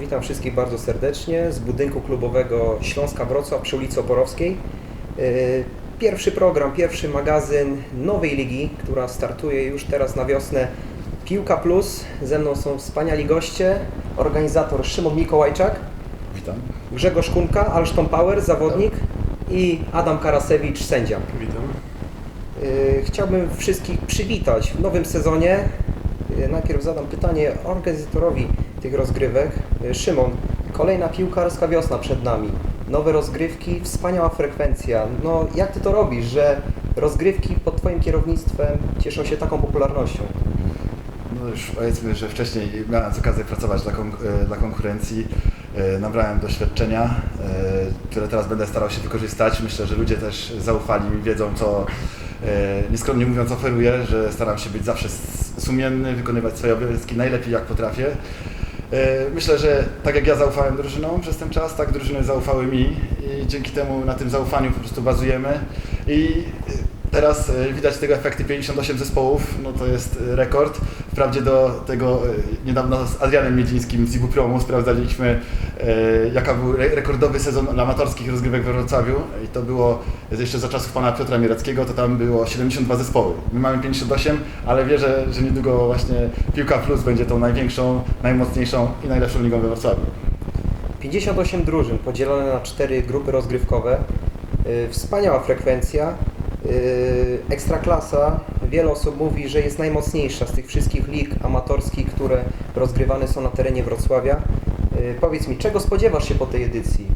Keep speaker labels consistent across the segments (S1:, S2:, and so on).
S1: Witam wszystkich bardzo serdecznie z budynku klubowego Śląska Wrocław przy ulicy Oporowskiej. Yy, Pierwszy program, pierwszy magazyn nowej ligi, która startuje już teraz na wiosnę Piłka Plus. Ze mną są wspaniali goście, organizator Szymon Mikołajczak,
S2: Witam.
S1: Grzegorz Kunka, Alstom Power, zawodnik i Adam Karasewicz, sędzia.
S2: Witam.
S1: Yy, Chciałbym wszystkich przywitać w nowym sezonie. Yy, Najpierw zadam pytanie organizatorowi tych rozgrywek. Yy, Szymon, kolejna piłkarska wiosna przed nami. Nowe rozgrywki, wspaniała frekwencja. No jak ty to robisz, że rozgrywki pod twoim kierownictwem cieszą się taką popularnością?
S2: No już powiedzmy, że wcześniej miałem okazję pracować dla, e, dla konkurencji. E, Nabrałem doświadczenia, e, które teraz będę starał się wykorzystać. Myślę, że ludzie też zaufali mi, wiedzą co, e, nieskromnie mówiąc, oferuję, że staram się być zawsze sumienny, wykonywać swoje obowiązki najlepiej jak potrafię. E, Myślę, że tak jak ja zaufałem drużynom przez ten czas, tak drużyny zaufały mi i dzięki temu na tym zaufaniu po prostu bazujemy. I teraz e, widać tego efekty 58 zespołów, no to jest rekord. Wprawdzie do tego e, niedawno z Adrianem Miedzińskim z Ibupromu sprawdzaliśmy e, jaka był re- rekordowy sezon amatorskich rozgrywek we Wrocławiu i to było jeszcze za czasów pana Piotra Miereckiego, to tam było 72 zespoły. My mamy 58, ale wierzę, że niedługo właśnie Piłka Plus będzie tą największą, najmocniejszą i najlepszą ligą we Wrocławiu.
S1: 58 drużyn podzielone na cztery grupy rozgrywkowe. Yy, Wspaniała frekwencja. Yy, Ekstraklasa. Wiele osób mówi, że jest najmocniejsza z tych wszystkich lig amatorskich, które rozgrywane są na terenie Wrocławia. Yy, Powiedz mi, czego spodziewasz się po tej edycji?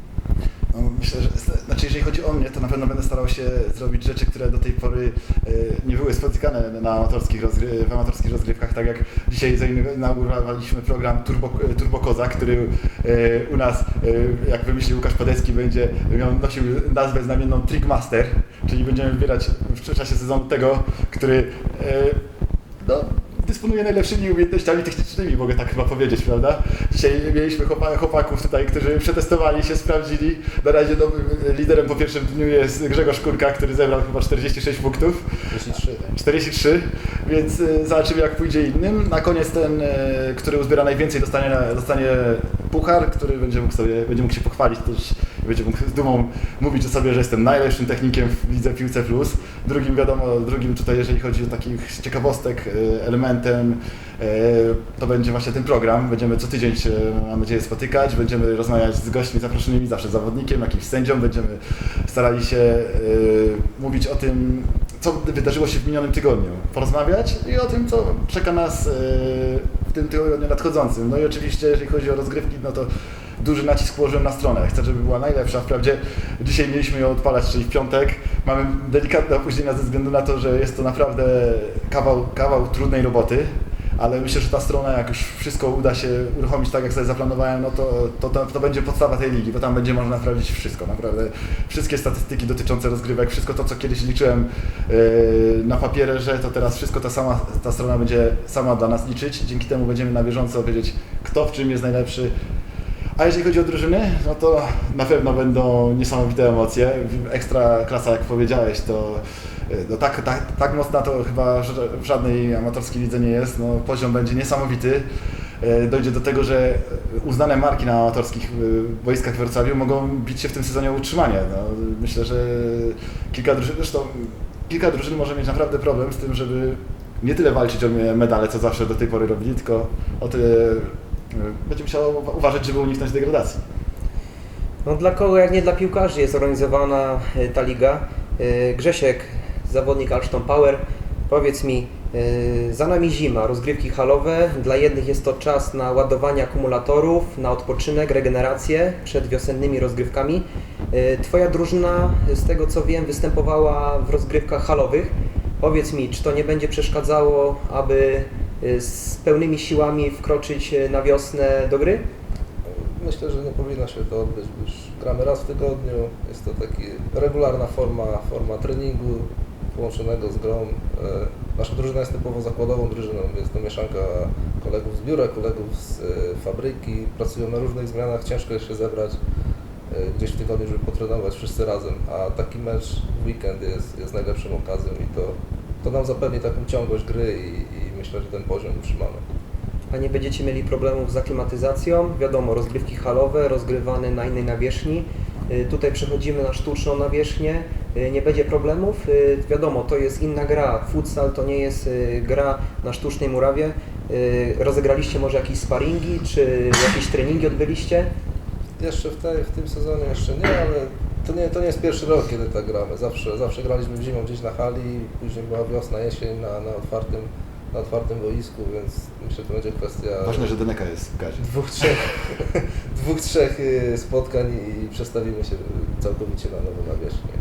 S2: No, myślę, że znaczy jeżeli chodzi o mnie, to na pewno będę starał się zrobić rzeczy, które do tej pory e, nie były spotykane na amatorskich rozgry- w amatorskich rozgrywkach, tak jak dzisiaj zainaugurowaliśmy program Turbo, Turbo Kozak, który u nas, jak wymyślił Łukasz Podecki, będzie miał, nosił nazwę znamienną Trickmaster, czyli będziemy wybierać w czasie sezonu tego, który e, no, dysponuje najlepszymi umiejętnościami technicznymi, mogę tak chyba powiedzieć, prawda? Dzisiaj mieliśmy chłopa- chłopaków tutaj, którzy przetestowali się, sprawdzili. Na razie nowym liderem po pierwszym dniu jest Grzegorz Kurka, który zebrał chyba 46 punktów.
S1: 43.
S2: 43, więc y, zobaczymy jak pójdzie innym. Na koniec ten, y, który uzbiera najwięcej dostanie, dostanie puchar, który będzie mógł, sobie, będzie mógł się pochwalić też będzie mógł z dumą mówić o sobie, że jestem najlepszym technikiem w Lidze Piłce Plus. Drugim wiadomo, drugim tutaj jeżeli chodzi o takich ciekawostek y, elementem y, to będzie właśnie ten program. Będziemy co tydzień się mam nadzieję spotykać, będziemy rozmawiać z gośćmi zaproszonymi, zawsze zawodnikiem, jakimś sędzią, będziemy starali się y, mówić o tym, co wydarzyło się w minionym tygodniu, porozmawiać i o tym, co czeka nas w tym tygodniu nadchodzącym. No i oczywiście, jeżeli chodzi o rozgrywki, no to duży nacisk położyłem na stronę. Chcę, żeby była najlepsza. Wprawdzie dzisiaj mieliśmy ją odpalać, czyli w piątek. Mamy delikatne opóźnienia ze względu na to, że jest to naprawdę kawał, kawał trudnej roboty. Ale myślę, że ta strona, jak już wszystko uda się uruchomić tak, jak sobie zaplanowałem, no to, to, to, to będzie podstawa tej ligi, bo tam będzie można sprawdzić wszystko, naprawdę. Wszystkie statystyki dotyczące rozgrywek, wszystko to, co kiedyś liczyłem yy, na papierze, to teraz wszystko ta sama ta strona będzie sama dla nas liczyć. Dzięki temu będziemy na bieżąco wiedzieć, kto w czym jest najlepszy. A jeżeli chodzi o drużyny, no to na pewno będą niesamowite emocje. Ekstra klasa, jak powiedziałeś, to yy, no tak, tak, tak mocna to chyba w żadnej amatorskiej lidze nie jest. No, poziom będzie niesamowity. Yy, Dojdzie do tego, że uznane marki na amatorskich yy, boiskach w Wrocławiu mogą bić się w tym sezonie o utrzymanie. No, myślę, że kilka drużyn, zresztą kilka drużyn może mieć naprawdę problem z tym, żeby nie tyle walczyć o medale, co zawsze do tej pory robili, tylko o yy, będzie musiało uwa- uważać, żeby uniknąć degradacji.
S1: No dla kogo jak nie dla piłkarzy jest organizowana y, ta liga? Y, Grzesiek, zawodnik Alstom Power, powiedz mi, za nami zima, rozgrywki halowe, dla jednych jest to czas na ładowanie akumulatorów, na odpoczynek, regenerację przed wiosennymi rozgrywkami. Twoja drużyna, z tego co wiem, występowała w rozgrywkach halowych. Powiedz mi, czy to nie będzie przeszkadzało, aby z pełnymi siłami wkroczyć y, na wiosnę do gry?
S3: Myślę, że nie powinno się to odbyć, już gramy raz w tygodniu. Jest to taki regularna forma, forma treningu połączonego z grą. E, Nasza drużyna jest typowo zakładową drużyną, jest to mieszanka kolegów z biura, kolegów z e, fabryki. Pracują na różnych zmianach, ciężko jest się zebrać e, gdzieś w tygodniu, żeby potrenować wszyscy razem, a taki mecz w weekend jest, jest najlepszą okazją i to, to nam zapewni taką ciągłość gry i, i myślę, że ten poziom utrzymamy.
S1: a nie będziecie mieli problemów z aklimatyzacją. Wiadomo, rozgrywki halowe, rozgrywane na innej nawierzchni. Y, Tutaj przechodzimy na sztuczną nawierzchnię, y, nie będzie problemów. Y, Wiadomo, to jest inna gra. Futsal to nie jest gra na sztucznej murawie. Rozegraliście może jakieś sparingi, czy jakieś treningi odbyliście?
S3: Jeszcze w, tej, w tym sezonie jeszcze nie, ale to nie, to nie jest pierwszy rok, kiedy tak gramy. Zawsze, zawsze graliśmy w zimą gdzieś na hali, później była wiosna, jesień na, na, otwartym, na otwartym boisku, więc myślę, że to będzie kwestia
S2: Ważne, że Deneka jest w gazie.
S3: dwóch, trzech, dwóch, trzech y, spotkań i przestawimy się całkowicie na nową nawierzchnię.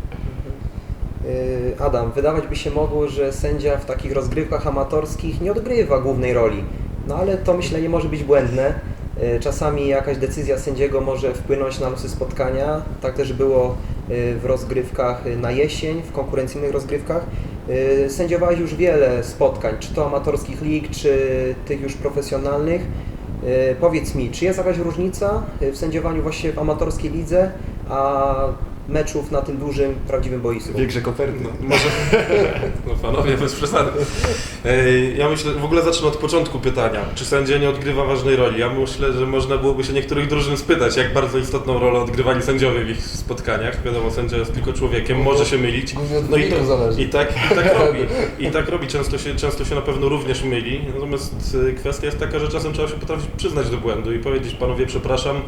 S1: Y, Adam, wydawać by się mogło, że sędzia w takich rozgrywkach amatorskich nie odgrywa głównej roli. No ale to myślenie może być błędne. Y, Czasami jakaś decyzja sędziego może wpłynąć na losy spotkania. Tak też było w rozgrywkach na jesień, w konkurencyjnych rozgrywkach. Y, Sędziowałeś już wiele spotkań, czy to amatorskich lig, czy tych już profesjonalnych. Y, Powiedz mi, czy jest jakaś różnica y, w sędziowaniu właśnie w amatorskiej lidze, a meczów na tym dużym, prawdziwym boisku?
S2: Większe koperty.
S4: No, może. No panowie, bez przesady. Ja myślę, w ogóle zacznę od początku pytania. Czy sędzia nie odgrywa ważnej roli? Ja myślę, że można byłoby się niektórych drużyn spytać, jak bardzo istotną rolę odgrywali sędziowie w ich spotkaniach. Wiadomo, sędzia jest tylko człowiekiem, może się mylić. No i, i, tak, I tak robi. I tak robi. Często się, często się na pewno również myli. Natomiast y, kwestia jest taka, że czasem trzeba się potrafić przyznać do błędu i powiedzieć, panowie, przepraszam,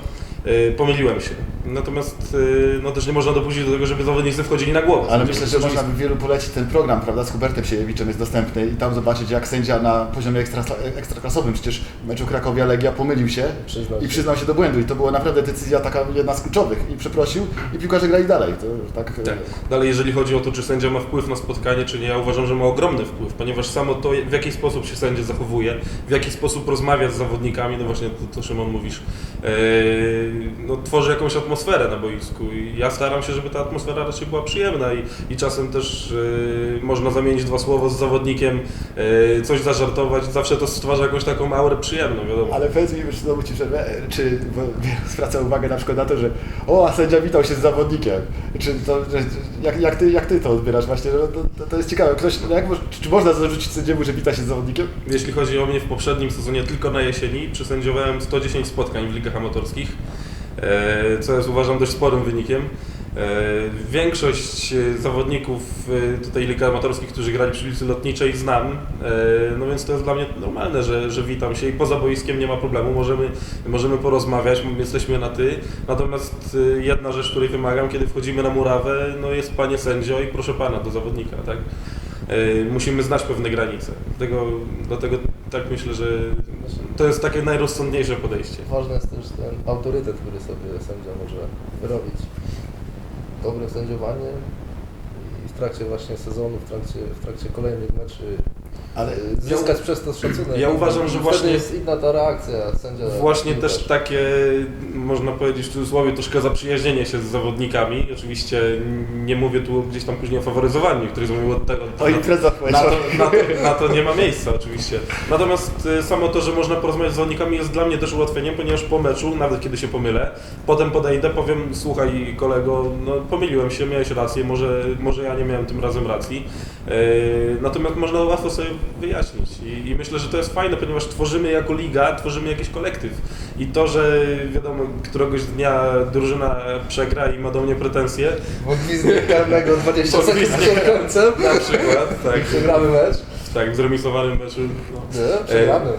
S4: y, pomyliłem się. Natomiast y, no, też nie można dopuścić do tego, żeby zawodnicy wchodzili na głowę.
S2: Ale myślę, że można by wielu polecić ten program, prawda, z Hubertem Siejewiczem jest dostępny i tam zobaczyć, jak sędzia na poziomie ekstra, ekstraklasowym, przecież w meczu Krakowia-Legia pomylił się
S3: Przyznał
S2: i
S3: się.
S2: przyznał się do błędu i to była naprawdę decyzja taka jedna z kluczowych i przeprosił i piłkarze grali dalej. To tak, e,
S4: Tak. Dalej, jeżeli chodzi o to, czy sędzia ma wpływ na spotkanie, czy nie, ja uważam, że ma ogromny wpływ, ponieważ samo to, w jaki sposób się sędzia zachowuje, w jaki sposób rozmawia z zawodnikami, no właśnie to, to Szymon mówisz, yy, no, tworzy jakąś atmosferę na boisku i ja staram się, żeby ta atmosfera raczej była przyjemna i, i czasem też yy, można zamienić dwa słowa z zawodnikiem, yy, coś zażartować, zawsze to stwarza jakąś taką aurę przyjemną, wiadomo.
S2: Ale powiedz mi, czy znowu ci przerwę, czy bo zwraca uwagę na przykład na to, że o, a sędzia witał się z zawodnikiem. Czy to, że, jak, jak, ty, jak ty to odbierasz właśnie? że To, to, to jest ciekawe. Ktoś, no jak, czy, czy można zarzucić sędziemu, że wita się z zawodnikiem?
S4: Jeśli chodzi o mnie w poprzednim sezonie, tylko na jesieni przesędziowałem 110 spotkań w ligach amatorskich, e, co jest uważam dość sporym wynikiem. E, Większość e, zawodników e, tutaj lig amatorskich, którzy grali przy ulicy Lotniczej znam, e, no więc to jest dla mnie normalne, że, że witam się i poza boiskiem nie ma problemu, możemy, możemy porozmawiać, jesteśmy na ty. Natomiast e, jedna rzecz, której wymagam, kiedy wchodzimy na murawę, no jest panie sędzio i proszę pana do zawodnika, tak? E, musimy znać pewne granice. Dlatego, dlatego tak myślę, że to jest takie najrozsądniejsze podejście.
S3: Ważny jest też ten autorytet, który sobie sędzia może wyrobić. Dobre sędziowanie i w trakcie właśnie sezonu, w trakcie, w trakcie kolejnych meczy
S2: Ale
S3: y, zyskać przez to szacunek.
S4: ja uważam, że właśnie-
S3: jest inna ta reakcja sędzia.
S4: Właśnie też takie, można powiedzieć w cudzysłowie, troszkę zaprzyjaźnienie się z zawodnikami. Oczywiście nie mówię tu gdzieś tam później o faworyzowaniu, który mówił od tego.
S2: o imprezach
S4: Na to, na, to, na to nie ma miejsca oczywiście. Natomiast y, samo to, że można porozmawiać z zawodnikami jest dla mnie też ułatwieniem, ponieważ po meczu, nawet kiedy się pomylę, potem podejdę, powiem słuchaj kolego, no pomyliłem się, miałeś rację, może, może ja nie miałem tym razem racji. Yy, natomiast można łatwo sobie wyjaśnić I, i myślę, że to jest fajne, ponieważ tworzymy jako liga, tworzymy jakiś kolektyw. I to, że wiadomo, któregoś dnia drużyna przegra i ma do mnie pretensje,
S3: gwizdek karnego 20 sekund przed końcem.
S4: na przykład, tak,
S3: Przegramy mecz.
S4: Tak w zremisowanym meczu, no,
S3: Nie, przegramy.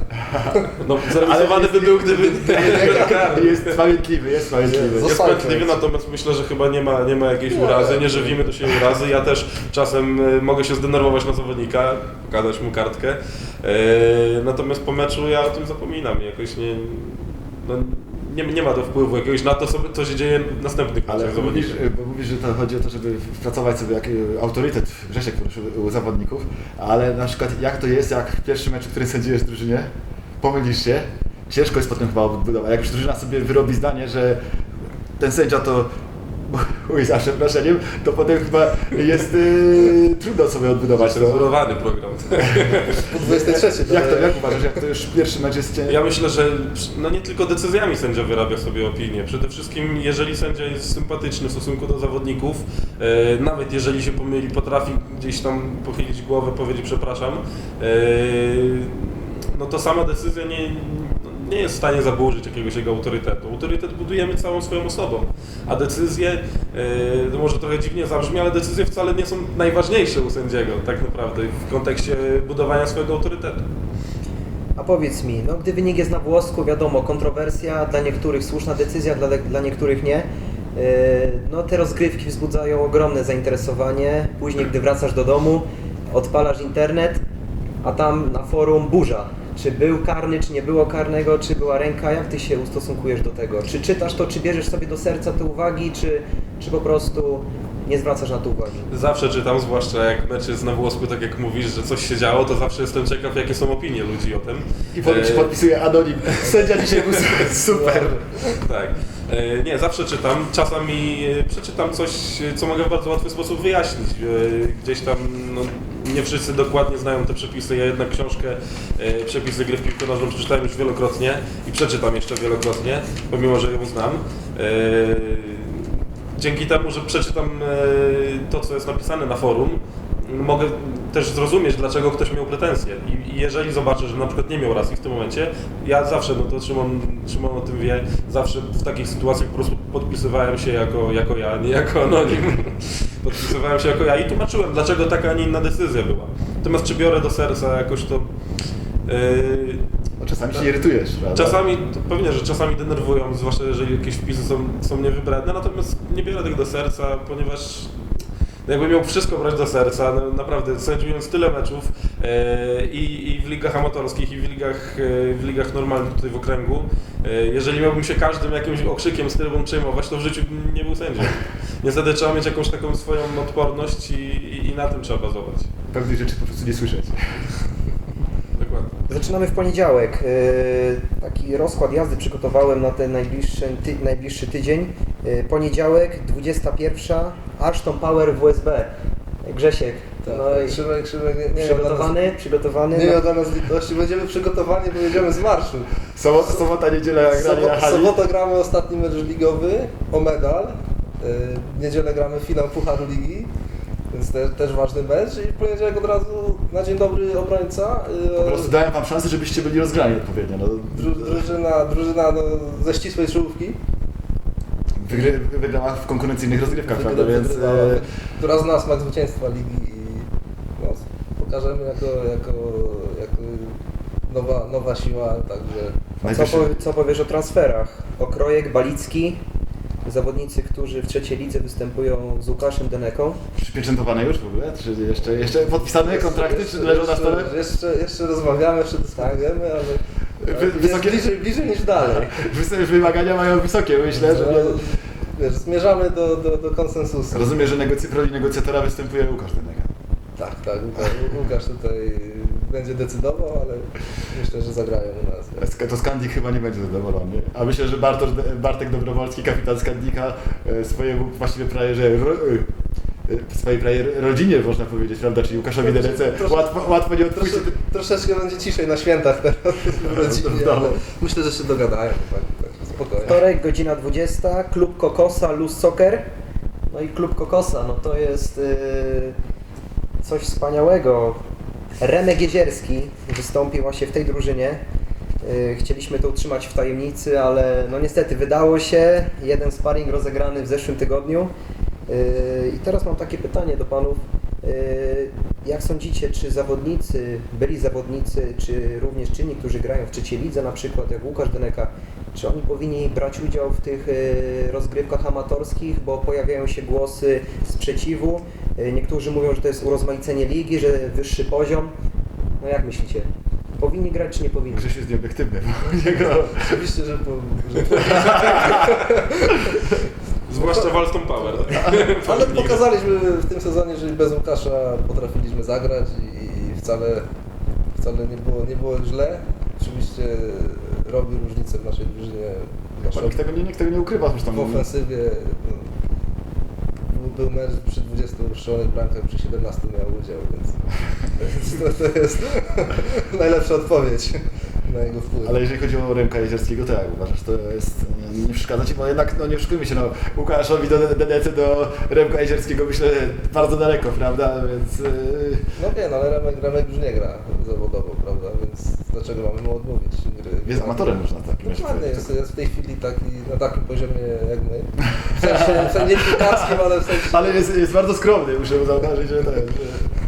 S4: No, zaremisowany by był, gdyby nie karny.
S2: Jest pamiętliwy, jest pamiętliwy.
S3: Jest.
S4: Pamiętliwy, natomiast myślę, że chyba nie ma, nie ma jakiejś
S3: Nie.
S4: urazy, nie żywimy do siebie urazy. Ja też czasem y, mogę się zdenerwować na zawodnika, pokazać mu kartkę. E, Natomiast po meczu ja o tym zapominam. Jakoś nie, no, nie, nie ma to wpływu jakiegoś na to, co, się dzieje w następnych
S2: Ale mówisz, bo mówisz, że to chodzi o to, żeby wpracować sobie jak, autorytet Grzesiek u zawodników, ale na przykład jak to jest, jak w pierwszym meczu, który sędziujesz w drużynie, pomylisz się, ciężko jest potem chyba odbudować. Jak już drużyna sobie wyrobi zdanie, że ten sędzia to chuj za przeproszeniem, to potem chyba jest yy, trudno sobie odbudować to.
S4: Cenzurowany program.
S3: Po 23.
S2: Jak to, jak uważasz, jak to już pierwszy mecz jest cię...
S4: Ja myślę, że no nie tylko decyzjami sędzia wyrabia sobie opinię. Przede wszystkim, jeżeli sędzia jest sympatyczny w stosunku do zawodników, e, nawet jeżeli się pomyli, potrafi gdzieś tam pochylić głowę, powiedzieć przepraszam, e, no to sama decyzja nie, nie jest w stanie zaburzyć jakiegoś jego autorytetu. Autorytet budujemy całą swoją osobą, a decyzje, yy, może trochę dziwnie zabrzmi, ale decyzje wcale nie są najważniejsze u sędziego tak naprawdę w kontekście budowania swojego autorytetu.
S1: A powiedz mi, no gdy wynik jest na włosku, wiadomo, kontrowersja, dla niektórych słuszna decyzja, dla, dla niektórych nie. Yy, No te rozgrywki wzbudzają ogromne zainteresowanie. Później, gdy wracasz do domu, odpalasz internet, a tam na forum burza. Czy był karny, czy nie było karnego, czy była ręka, jak ty się ustosunkujesz do tego? Czy czytasz to, czy bierzesz sobie do serca te uwagi, czy, czy po prostu nie zwracasz na to uwagi?
S4: Zawsze czytam, zwłaszcza jak mecz jest na włosku, tak jak mówisz, że coś się działo, to zawsze jestem ciekaw, jakie są opinie ludzi o tym.
S2: I potem się podpisuje anonim. Sędzia dzisiaj był super.
S4: Tak. E, Nie, zawsze czytam. Czasami e, przeczytam coś, co mogę w bardzo łatwy sposób wyjaśnić. E, Gdzieś tam no, nie wszyscy dokładnie znają te przepisy. Ja jednak książkę e, Przepisy gry w piłkę nożną przeczytałem już wielokrotnie i przeczytam jeszcze wielokrotnie, pomimo że ją znam. E, Dzięki temu, że przeczytam e, to, co jest napisane na forum, mogę też zrozumieć, dlaczego ktoś miał pretensje. I, jeżeli zobaczę, że na przykład nie miał racji w tym momencie, ja zawsze, no to Szymon, Szymon o tym wie, zawsze w takich sytuacjach po prostu podpisywałem się jako, jako ja, nie jako anonim. podpisywałem się jako ja i tłumaczyłem, dlaczego taka, a nie inna decyzja była. Natomiast czy biorę do serca jakoś to... Yy,
S2: czasami się irytujesz, prawda?
S4: Czasami, to pewnie, że czasami denerwują, zwłaszcza jeżeli jakieś wpisy są, są niewybredne, natomiast nie biorę tego do serca, ponieważ no jakbym miał wszystko brać do serca, no naprawdę sędziując tyle meczów e, i, i w ligach amatorskich, i w ligach, e, w ligach normalnych tutaj w okręgu, e, jeżeli miałbym się każdym jakimś okrzykiem z trybun przejmować, to w życiu bym nie był sędzią. Niestety trzeba mieć jakąś taką swoją odporność i, i, i na tym trzeba bazować.
S2: Pewnych rzeczy po prostu nie słyszeć.
S4: Dokładnie.
S1: Zaczynamy w poniedziałek. Taki rozkład jazdy przygotowałem na ten najbliższy, ty, najbliższy tydzień. Yy, Poniedziałek, 21. Ashton Power WSB. Grzesiek,
S3: Tak,
S1: no i
S3: nie, nie,
S1: przygotowany,
S3: miał
S1: przygotowany.
S3: nas, nie miał dla nas litości, będziemy przygotowani, bo jedziemy z marszu.
S2: Sobota, sobota niedziela grali na
S3: Sobota,
S2: hali.
S3: sobota gramy ostatni mecz ligowy o medal, yy, w niedzielę gramy finał Pucharu Ligi, więc te, też ważny mecz i w poniedziałek od razu na dzień dobry obrońca. yy,
S2: Po prostu dałem wam szansę, żebyście byli rozgrani odpowiednio. No,
S3: Dru, drużyna, drużyna no, ze ścisłej czołówki,
S2: wygry, wygrała w konkurencyjnych rozgrywkach, prawda? Więc e,
S3: która zna smak zwycięstwa ligi i no, pokażemy jako, jako, jako nowa, nowa siła, także
S1: co, powie, co powiesz o transferach? Okrojek, Balicki, zawodnicy, którzy w trzeciej lidze występują z Łukaszem Deneką.
S2: przypieczętowane już w ogóle? Czy jeszcze, jeszcze podpisane kontrakty, czy leżą na stole?
S3: Jeszcze, jeszcze, jeszcze rozmawiamy, jeszcze dyskutujemy, ale,
S2: Wy- wysokie-
S3: bliżej, bliżej niż dalej.
S2: Wymagania mają wysokie, myślę, że...
S3: No, Wiesz, zmierzamy do, do, do konsensusu.
S2: Rozumiem, że w roli negocjatora występuje Łukasz Denega.
S3: Tak, tak, Łukasz, Łukasz tutaj będzie decydował, ale myślę, że zagrają u nas.
S2: To Skandik chyba nie będzie zadowolony. A myślę, że Bartosz, Bartek Dobrowolski, kapitan Skandika, e, swojemu właściwie prawie, że ro, e, swojej prawie rodzinie można powiedzieć, prawda? Czyli Łukaszowi
S3: Trosze-
S2: łatwo, łatwo nie odpuścić.
S3: Trosze, troszeczkę będzie ciszej na świętach teraz w rodzinie, ale myślę, że się dogadają, tak, tak spokojnie.
S1: Wtorek, godzina 20, klub Kokosa, Luz Soccer. No i klub Kokosa, no to jest yy, coś wspaniałego. Remek Jezierski wystąpił właśnie w tej drużynie. Yy, Chcieliśmy to utrzymać w tajemnicy, ale no niestety wydało się. Jeden sparring rozegrany w zeszłym tygodniu. Yy, I teraz mam takie pytanie do panów. Yy, Jak sądzicie, czy zawodnicy, byli zawodnicy, czy również czynni, którzy grają w trzeciej lidze, na przykład jak Łukasz Deneka, czy oni powinni brać udział w tych yy, rozgrywkach amatorskich, bo pojawiają się głosy sprzeciwu. Niektórzy mówią, że to jest urozmaicenie ligi, że wyższy poziom. No jak myślicie? Powinni grać czy nie powinni?
S2: Grzesiu jest nieobiektywny.
S3: Oczywiście, że, po, że po,
S4: Zwłaszcza Walston Power. Tak?
S3: ale pokazaliśmy w tym sezonie, że bez Łukasza potrafiliśmy zagrać i, wcale, wcale nie, było, nie było źle. Oczywiście robi różnicę w naszej drużynie.
S2: Chyba Nikt tego nie, nikt tego nie ukrywa zresztą.
S3: w ofensywie no, był, mecz przy 20 strzelonych bramkach, przy 17 miał udział, więc to, to jest najlepsza odpowiedź na jego wpływ.
S2: Ale jeżeli chodzi o Remka Jezierskiego, to jak uważasz, to jest, nie, przeszkadza Ci, bo jednak, no nie oszukujmy się, no Łukaszowi do DDC, do Remka Jezierskiego myślę bardzo daleko, prawda, więc... Yy,
S3: No nie, no ale Remek, Remek już nie gra zawodowo, prawda, więc dlaczego mamy mu odmówić gry.
S2: Jest amatorem można w takim
S3: Dokładnie,
S2: powiedzieć.
S3: jest, jest w tej chwili taki, na takim poziomie jak my. W sensie, w sensie nie piłkarskim, ale w sensie...
S2: Ale jest, jest bardzo skromny, muszę zauważyć, że ten, że...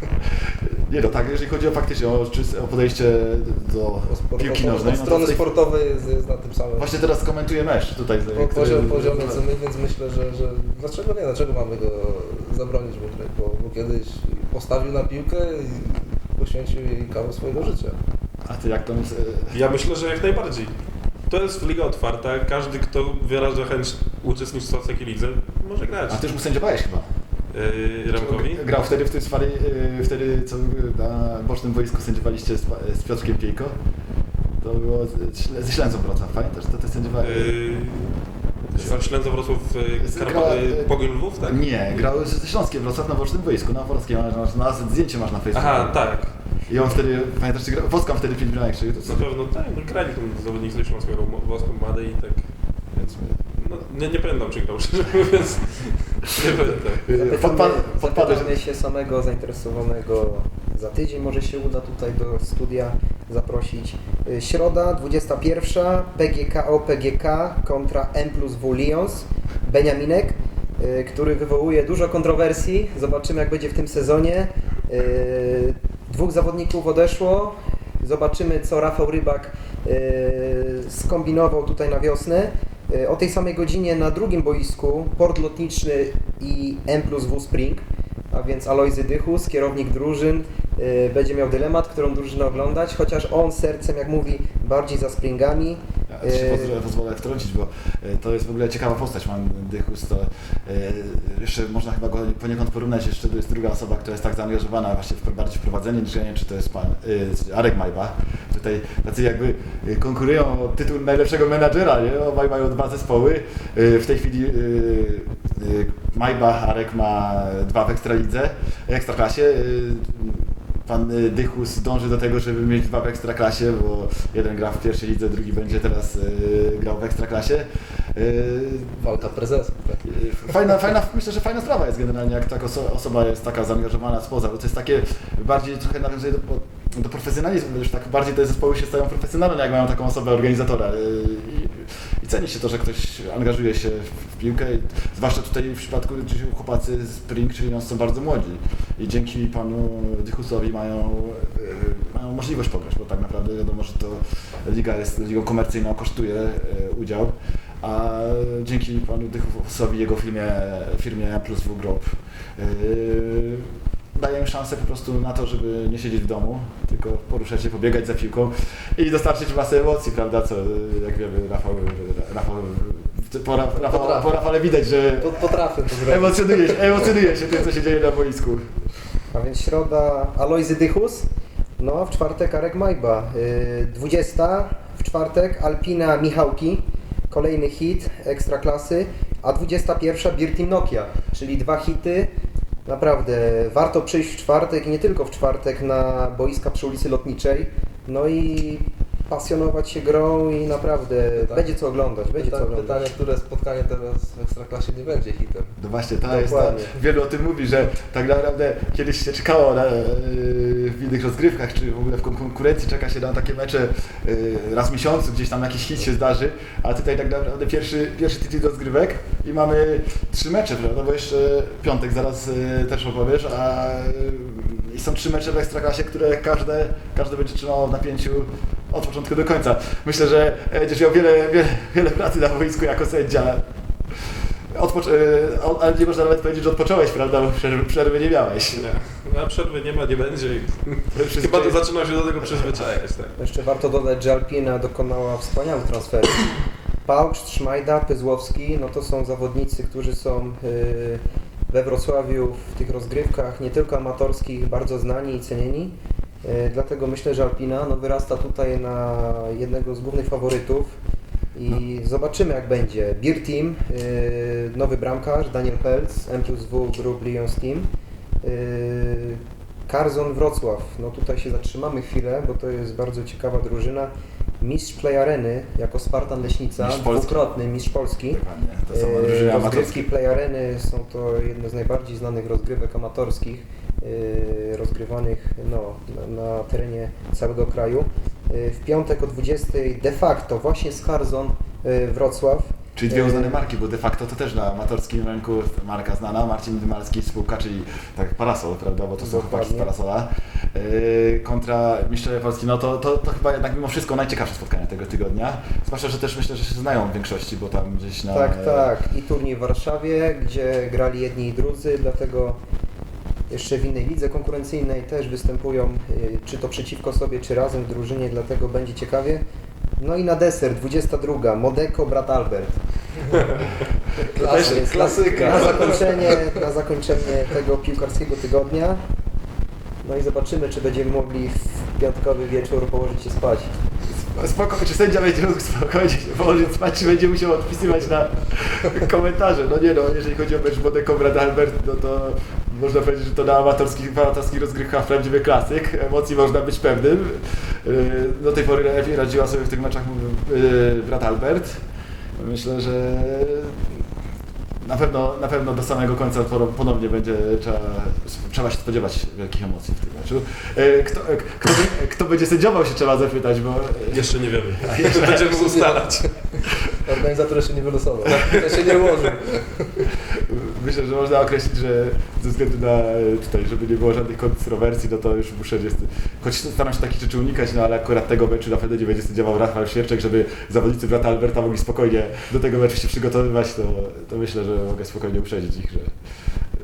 S2: Nie no, tak, jeżeli chodzi o faktycznie o, o podejście do piłki nożnej,
S3: Od
S2: no to
S3: strony
S2: tej-
S3: sportowej jest, jest na tym samym
S2: Właśnie teraz komentuję mecz tutaj.
S3: po,
S2: który-
S3: poziom, poziomie co my, więc myślę, że, że dlaczego nie, dlaczego mamy go zabronić w ogóle, bo, bo kiedyś postawił na piłkę i poświęcił jej kawał swojego życia.
S2: A ty jak tam... e,
S4: Ja myślę, że jak najbardziej. To jest liga otwarta, każdy kto wyraża chęć uczestnictwa w takiej lidze może grać.
S2: A ty już mu sędziowałeś chyba.
S4: Yy, Remkowi?
S2: Grał wtedy w tej sfali, e, wtedy co na bocznym boisku sędziowaliście z, z Piotrkiem Piejko. To było ze Ślęzą Wrocław, pamiętasz? To ty sędziowałeś?
S4: Yy, Ślęza Wrocław, yy, yy, Pogoń Lwów, tak?
S2: Nie, grał ze Śląskiem Wrocław na bocznym boisku, na Wolskim, masz, na, zdjęcie masz na Facebooku.
S4: Aha, tak.
S2: I on wtedy, pamiętasz, czy grał, Woskam wtedy 5 bramek, co?
S4: Na pewno tak, no grali tam zawodnicy ze Śląska, grał Woską Madę i tak.
S2: Więc,
S4: No, nie, nie pamiętam czy grał, szczerze mówiąc.
S1: Zapytamy się samego zainteresowanego za tydzień, może się uda tutaj do studia zaprosić. Y, Środa, 21, PGK OPGK kontra M plus W Lions, Beniaminek, y, który wywołuje dużo kontrowersji. Zobaczymy jak będzie w tym sezonie. Y, Dwóch zawodników odeszło. Zobaczymy co Rafał Rybak skombinował tutaj na wiosnę. Y, O tej samej godzinie na drugim boisku Port Lotniczy i M plus W Spring, a więc Alojzy Dychus, kierownik drużyn, y, będzie miał dylemat, którą drużynę oglądać, chociaż on sercem, jak mówi, bardziej za Springami.
S2: Ja się
S1: Y,
S2: pozwolę, pozwolę wtrącić, bo e, to jest w ogóle ciekawa postać. Pan Dychus to e, jeszcze można chyba go poniekąd porównać, jeszcze to jest druga osoba, która jest tak zaangażowana właśnie w bardziej prowadzenie, niż ja nie wiem, czy to jest pan e, Arek Majba. Tutaj tacy jakby e, konkurują o tytuł najlepszego menadżera, nie? Obaj mają dwa zespoły. E, w tej chwili e, e, Majba, Arek ma dwa w Ekstralidze, Ekstraklasie. Pan y, Dychus dąży do tego, żeby mieć dwa w ekstraklasie, bo jeden gra w pierwszej lidze, drugi będzie teraz y, grał w ekstraklasie.
S3: Walka
S2: y, Fajna, fajna, myślę, że fajna sprawa jest generalnie, jak taka oso- osoba jest taka zaangażowana spoza, bo to jest takie bardziej trochę nawiązuje do, do profesjonalizmu, bo już tak bardziej te zespoły się stają profesjonalne, jak mają taką osobę organizatora. I, i ceni się to, że ktoś angażuje się piłkę, zwłaszcza tutaj w przypadku chłopacy z Spring, czyli no, są bardzo młodzi. I dzięki panu Dychusowi mają, y, mają możliwość pograć, bo tak naprawdę wiadomo, że to liga jest ligą komercyjną, kosztuje y, udział, a dzięki panu Dychusowi, jego firmie, firmie Plus W Group y, daje im szansę po prostu na to, żeby nie siedzieć w domu, tylko poruszać się, pobiegać za piłką i dostarczyć masę emocji, prawda, co jak wiemy Rafał, Rafał po, Raf- Rafał, po Rafale widać, że
S3: Po- Potrafię to zrobić.
S2: emocjonuje się, emocjonuje się tym, co się dzieje na boisku.
S1: A więc środa Alojzy Dychus, no a w czwartek Arek Majba. Y, 20 w czwartek Alpina Michałki, kolejny hit ekstraklasy, a 21 Beer Team Nokia, czyli dwa hity. Naprawdę warto przyjść w czwartek i nie tylko w czwartek na boiska przy ulicy Lotniczej. No i pasjonować się grą i naprawdę
S3: Tak.
S1: będzie co oglądać, będzie co
S3: Pyta,
S1: oglądać.
S3: pytanie, które spotkanie teraz w Ekstraklasie nie będzie hitem.
S2: No właśnie, to jest to.
S1: Dokładnie.
S2: Wielu o tym mówi, że tak naprawdę kiedyś się czekało na, yy, w innych rozgrywkach, czy w ogóle w kon- konkurencji czeka się na takie mecze yy, raz w miesiącu, gdzieś tam jakiś hit się zdarzy, a tutaj tak naprawdę pierwszy, pierwszy tydzień rozgrywek i mamy trzy mecze, prawda, bo jeszcze piątek zaraz yy, też opowiesz, a są trzy mecze w Ekstraklasie, które każde, każde będzie trzymało w napięciu od początku do końca. Myślę, że będziesz miał wiele, wiele, wiele pracy na boisku jako sędzia. Odpocz- e, ale nie można nawet powiedzieć, że odpocząłeś, prawda? Bo przerwy, przerwy nie miałeś.
S4: Nie. Na przerwy nie ma, nie będzie. Chyba to zaczyna się do tego przyzwyczajać, tak.
S1: Jeszcze warto dodać, że Alpina dokonała wspaniałych transferów. Pałcz, Trzmajda, Pyzłowski, no to są zawodnicy, którzy są y, we Wrocławiu w tych rozgrywkach, nie tylko amatorskich, bardzo znani i cenieni. Y, Dlatego myślę, że Alpina no, wyrasta tutaj na jednego z głównych faworytów i zobaczymy jak będzie. Beer Team, y, nowy bramkarz, Daniel Pelc, M plus W Group Lions Team. Y, Karzon Wrocław, no tutaj się zatrzymamy chwilę, bo to jest bardzo ciekawa drużyna. Mistrz Play Areny jako Spartan Leśnica,
S2: Mistrz
S1: dwukrotny mistrz Polski.
S2: Dokładnie, to są drużyny
S1: Rozgrywki. Play Areny są to jedne z najbardziej znanych rozgrywek amatorskich yy, rozgrywanych no, na, terenie całego kraju. y, w piątek o 20 de facto właśnie z Harzon Wrocław.
S2: Czyli dwie
S1: Y,
S2: uznane marki, bo de facto to też na amatorskim rynku marka znana, Marcin Dymalski spółka, czyli tak Parasol, prawda, bo to są chłopaki z. Parasola, yy, kontra Mistrzowie Polski, no to, to, to chyba jednak mimo wszystko najciekawsze spotkania tego tygodnia, zwłaszcza, że też myślę, że się znają w większości, bo tam gdzieś na...
S1: Tak, tak. I turniej w Warszawie, gdzie grali jedni i drudzy, dlatego jeszcze w innej lidze konkurencyjnej też występują, y, czy to przeciwko sobie, czy razem w drużynie, dlatego będzie ciekawie. No i na deser, 22, Modeko, brat Albert. Więc
S3: klasyka.
S1: Na zakończenie, na zakończenie tego piłkarskiego tygodnia. No i zobaczymy, czy będziemy mogli w piątkowy wieczór położyć się spać.
S2: Spoko, czy sędzia będzie mógł spokojnie się położyć spać, czy będzie musiał odpisywać na komentarze? No nie no, jeżeli chodzi o mecz Modeko Brad Albert, no to można powiedzieć, że to na amatorskich, amatorskich rozgrywkach prawdziwy klasyk. Emocji można być pewnym. Yy, Do tej pory najlepiej radziła sobie w tych meczach yy, Brad Albert. Myślę, że na pewno, na pewno do samego końca ponownie będzie trzeba, trzeba się spodziewać wielkich emocji w tym meczu. Yy, Kto, kto, kto będzie sędziował się trzeba zapytać, bo
S4: Jeszcze nie wiemy. Jeszcze będziemy ustalać.
S3: Organizator jeszcze nie wylosował, to się nie ułożył.
S2: Myślę, że można określić, że ze względu na e, tutaj, żeby nie było żadnych kontrowersji, no to już muszę jest, choć staram się takich rzeczy unikać, no ale akurat tego meczu na nie będzie sędziował Rafał Świerczek, żeby zawodnicy brata Alberta mogli spokojnie do tego meczu się przygotowywać, to, to myślę, że mogę spokojnie uprzedzić ich, że,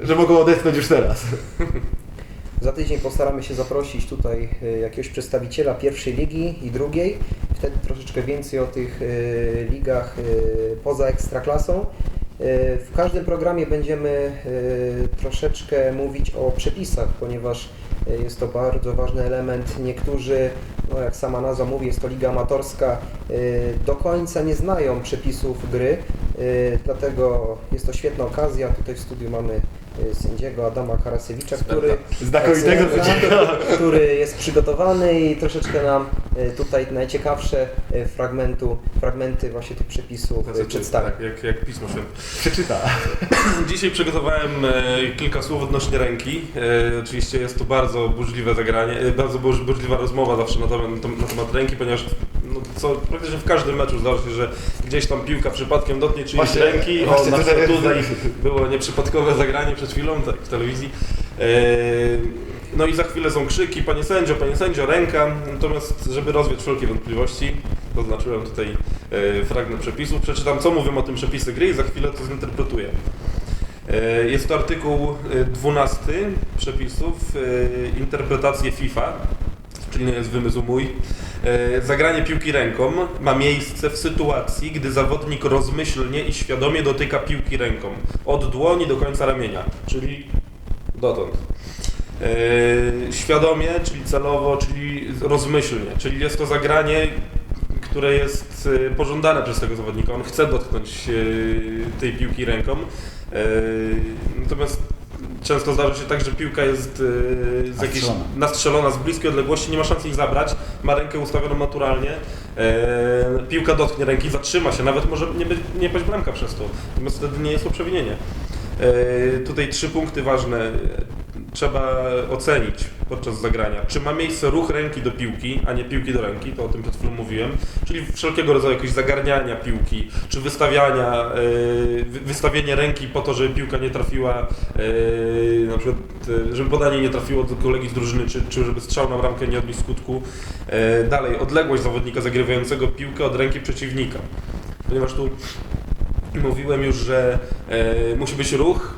S2: że mogą odetchnąć już teraz.
S1: Za tydzień postaramy się zaprosić tutaj y, jakiegoś przedstawiciela pierwszej ligi i drugiej. Wtedy troszeczkę więcej o tych y, ligach poza ekstraklasą. W każdym programie będziemy y, troszeczkę mówić o przepisach, ponieważ y, jest to bardzo ważny element. Niektórzy, no jak sama nazwa mówi, jest to liga amatorska, y, do końca nie znają przepisów gry, dlatego jest to świetna okazja. Tutaj w studiu mamy sędziego Adama Karasewicza, który
S2: Znakomitego sędziego.
S1: który jest przygotowany i troszeczkę nam y, tutaj najciekawsze y, fragmentu, fragmenty właśnie tych przepisów y, przedstawi.
S4: Tak, jak, jak Pismo Święte.
S2: Przeczyta.
S4: Dzisiaj przygotowałem kilka słów odnośnie ręki. Oczywiście jest to bardzo burzliwe zagranie, bardzo burz- burzliwa rozmowa zawsze na temat, na temat ręki, ponieważ co, praktycznie w każdym meczu zdarza się, że gdzieś tam piłka przypadkiem dotknie czyjejś
S2: Właśnie-
S4: ręki.
S2: właśnie
S4: o, na
S2: tutaj-
S4: tutaj było nieprzypadkowe zagranie przed chwilą tak, w telewizji. E, no i za chwilę są krzyki, panie sędzio, panie sędzio, ręka. Natomiast, żeby rozwiać wszelkie wątpliwości, zaznaczyłem tutaj e, fragment przepisów. Przeczytam, co mówią o tym przepisy gry i za chwilę to zinterpretuję. E, Jest to artykuł e, 12 przepisów, interpretacje FIFA, czyli nie jest wymysł mój. E, Zagranie piłki ręką ma miejsce w sytuacji, gdy zawodnik rozmyślnie i świadomie dotyka piłki ręką od dłoni do końca ramienia, czyli dotąd. E, Świadomie, czyli celowo, czyli rozmyślnie, czyli jest to zagranie, które jest e, pożądane przez tego zawodnika. On chce dotknąć tej piłki ręką. Natomiast często zdarza się tak, że piłka jest e, z jakiejś
S2: Nastrzelona.
S4: nastrzelona z bliskiej odległości, nie ma szans jej zabrać, ma rękę ustawioną naturalnie, e, piłka dotknie ręki, zatrzyma się, nawet może nie, być, nie paść bramka przez to, natomiast wtedy nie jest to przewinienie. E, Tutaj trzy punkty ważne trzeba ocenić podczas zagrania. Czy ma miejsce ruch ręki do piłki, a nie piłki do ręki, to o tym przed chwilą mówiłem, czyli wszelkiego rodzaju jakieś zagarniania piłki, czy wystawiania, wy- wystawienie ręki po to, żeby piłka nie trafiła, e, na przykład, e, żeby podanie nie trafiło do kolegi z drużyny, czy, czy żeby strzał na bramkę nie odniósł skutku. Dalej, odległość zawodnika zagrywającego piłkę od ręki przeciwnika. Ponieważ tu mówiłem już, że musi być ruch,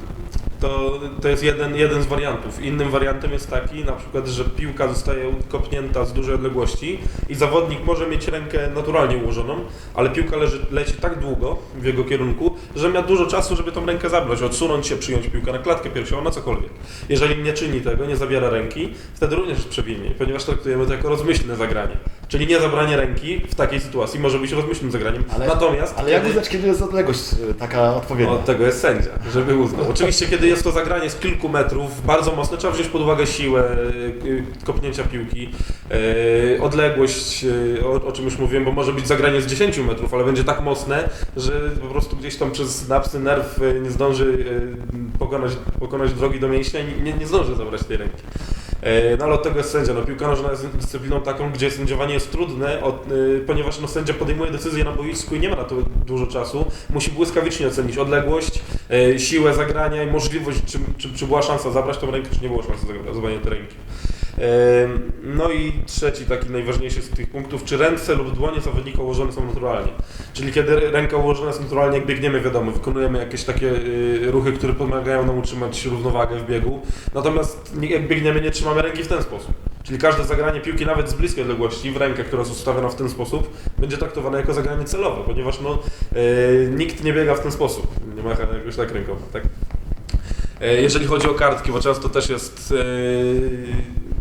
S4: to, to jest jeden, jeden z wariantów. Innym wariantem jest taki, na przykład, że piłka zostaje kopnięta z dużej odległości i zawodnik może mieć rękę naturalnie ułożoną, ale piłka leży, leci tak długo w jego kierunku, że ma dużo czasu, żeby tą rękę zabrać, odsunąć się, przyjąć piłkę na klatkę piersiową, na cokolwiek. Jeżeli nie czyni tego, nie zabiera ręki, wtedy również jest przewinienie, ponieważ traktujemy to jako rozmyślne zagranie. Czyli nie zabranie ręki w takiej sytuacji może być rozmyślnym zagraniem.
S2: Ale-
S4: Natomiast
S2: Ale jak
S4: kiedy-
S2: uznać, kiedy jest odległość e, taka odpowiednia?
S4: od tego jest sędzia, żeby uznał. Oczywiście, kiedy jest to zagranie z kilku metrów, bardzo mocne, trzeba wziąć pod uwagę siłę y, kopnięcia piłki, odległość, o, o czym już mówiłem, bo może być zagranie z 10 metrów, ale będzie tak mocne, że po prostu gdzieś tam przez napsy nerw nie zdąży pokonać, pokonać drogi do mięśnia i nie, nie zdąży zabrać tej ręki. E, No ale od tego jest sędzia. No, piłka nożna jest dyscypliną taką, gdzie sędziowanie jest trudne, od, y, ponieważ no, sędzia podejmuje decyzję na boisku i nie ma na to dużo czasu. Musi błyskawicznie ocenić odległość, e, siłę zagrania i możliwość, czy, czy, czy była szansa zabrać tą rękę, czy nie było szansy zabrania tej ręki. No i trzeci, taki najważniejszy z tych punktów, czy ręce lub dłonie zawodnika ułożone są naturalnie. Czyli kiedy ręka ułożona jest naturalnie, jak biegniemy, wiadomo, wykonujemy jakieś takie y, ruchy, które pomagają nam utrzymać równowagę w biegu. Natomiast jak biegniemy, nie trzymamy ręki w ten sposób. Czyli każde zagranie piłki, nawet z bliskiej odległości, w rękę, która jest ustawiona w ten sposób, będzie traktowane jako zagranie celowe, ponieważ no, y, nikt nie biega w ten sposób. Nie ma jakoś tak rękowo, tak? E, Jeżeli chodzi o kartki, bo często też jest, e,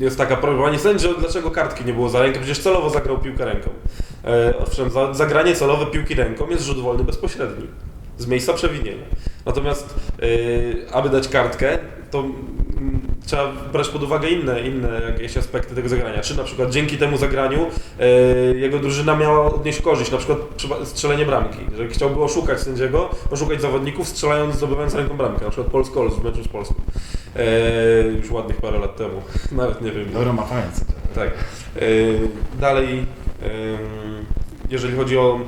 S4: jest taka prośba, panie sędzio, dlaczego kartki nie było za rękę? Przecież celowo zagrał piłkę ręką. E, Owszem, za, zagranie celowe piłki ręką jest rzut wolny bezpośredni, z miejsca przewinienia. Natomiast, e, aby dać kartkę, to mm, trzeba brać pod uwagę inne, inne jakieś aspekty tego zagrania. Czy na przykład dzięki temu zagraniu e, jego drużyna miała odnieść korzyść, na przykład strzelenie bramki. Że chciałby oszukać sędziego, oszukać zawodników, strzelając, zdobywając ręką bramkę, na przykład Polskols w meczu z Polską. E, już ładnych parę lat temu, nawet nie wiem.
S2: Dobra, ma pamięć.
S4: Tak. E, dalej, em, jeżeli chodzi o,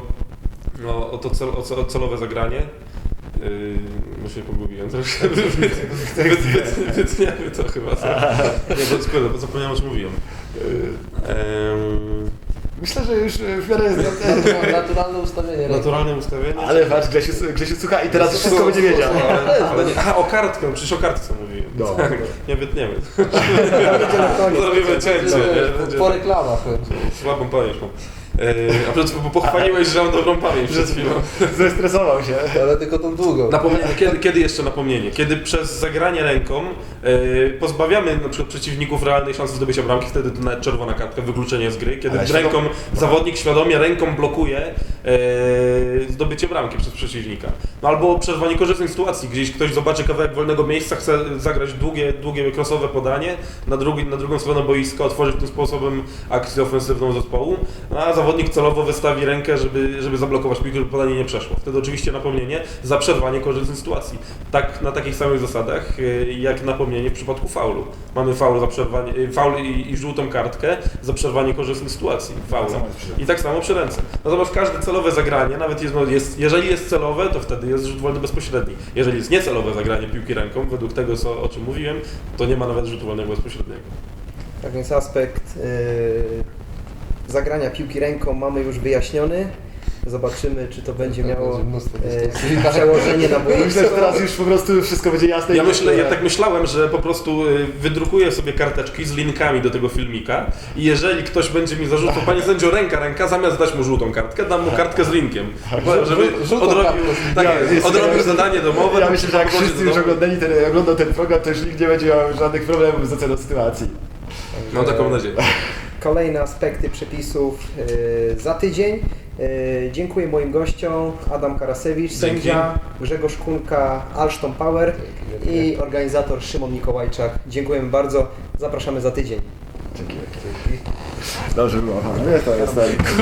S4: o, o to cel, o, ce- o celowe zagranie, yy, no się pogubiłem troszkę. Wytniemy to chyba. Co? Nie, bo skoro, bo zapomniałem o czym mówiłem. Em,
S2: Myślę, że już w miarę jest...
S3: Naturalne ustawienie ręki.
S4: naturalne ustawienie.
S2: Ale patrz, Grzesiu, Grzesiu słucha i teraz wszystko będzie wiedział.
S4: Ale, ale nie, a, o kartkę, przecież o kartce mówiłem.
S2: No.
S4: Tak, nie wytniemy. Zrobimy cięcie.
S3: Po reklamach.
S4: Słabą pamięć mam. E, a przed bo pochwaliłeś, że mam dobrą pamięć przed chwilą.
S2: Zestresował się.
S3: Ale tylko tą długą.
S4: Napomnienie, kiedy, kiedy jeszcze napomnienie? Kiedy przez zagranie ręką e, pozbawiamy na przykład przeciwników realnej szansy zdobycia bramki, wtedy to nawet czerwona kartka, wykluczenie z gry. Kiedy
S2: Ale
S4: ręką
S2: świadom-
S4: zawodnik świadomie ręką blokuje e, zdobycie bramki przez przeciwnika. No albo przerwanie korzystnej sytuacji, gdzieś ktoś zobaczy kawałek wolnego miejsca, chce zagrać długie, długie crossowe podanie na, drugi, na drugą stronę boiska, otworzyć tym sposobem akcję ofensywną zespołu, a zawodnik celowo wystawi rękę, żeby, żeby zablokować piłkę, żeby podanie nie przeszło. Wtedy oczywiście napomnienie za przerwanie korzystnej sytuacji. Tak na takich samych zasadach y, jak napomnienie w przypadku faulu. Mamy faul za przerwanie, y, faul i, i żółtą kartkę za przerwanie korzystnej sytuacji. Faul.
S2: samo jest przy ręce.
S4: I tak samo przy ręce. Natomiast każde celowe zagranie, nawet jest, no jest, jeżeli jest celowe, to wtedy jest rzut wolny bezpośredni. Jeżeli jest niecelowe zagranie piłki ręką, według tego co, o czym mówiłem, to nie ma nawet rzutu wolnego bezpośredniego.
S1: Tak więc aspekt y, zagrania piłki ręką mamy już wyjaśniony. Zobaczymy, czy to będzie
S3: Tak,
S1: miało
S3: dyskusji.
S1: przełożenie na
S2: Myślę, że
S1: boisko.
S2: teraz już po prostu wszystko będzie jasne.
S4: Ja, myślę, ja tak myślałem, że po prostu y, wydrukuję sobie karteczki z linkami do tego filmika i jeżeli ktoś będzie mi zarzucał, panie sędzio, ręka, ręka, zamiast dać mu żółtą kartkę, dam mu kartkę z linkiem. Żeby odrobił, tak jest, odrobił zadanie domowe.
S2: Ja
S4: to
S2: myślę, że jak wszyscy już oglądali ten, oglądał ten program, to już nikt nie będzie miał żadnych problemów z oceną sytuacji.
S4: Mam taką nadzieję.
S1: Kolejne aspekty przepisów y, za tydzień. Y, Dziękuję moim gościom. Adam Karasewicz,
S4: Dzięki.
S1: sędzia, Grzegorz Kunka, Alstom Power i organizator Szymon Mikołajczak. Dziękujemy bardzo. Zapraszamy za tydzień.
S2: Dzięki. Dobrze było. Nie, to jest tak.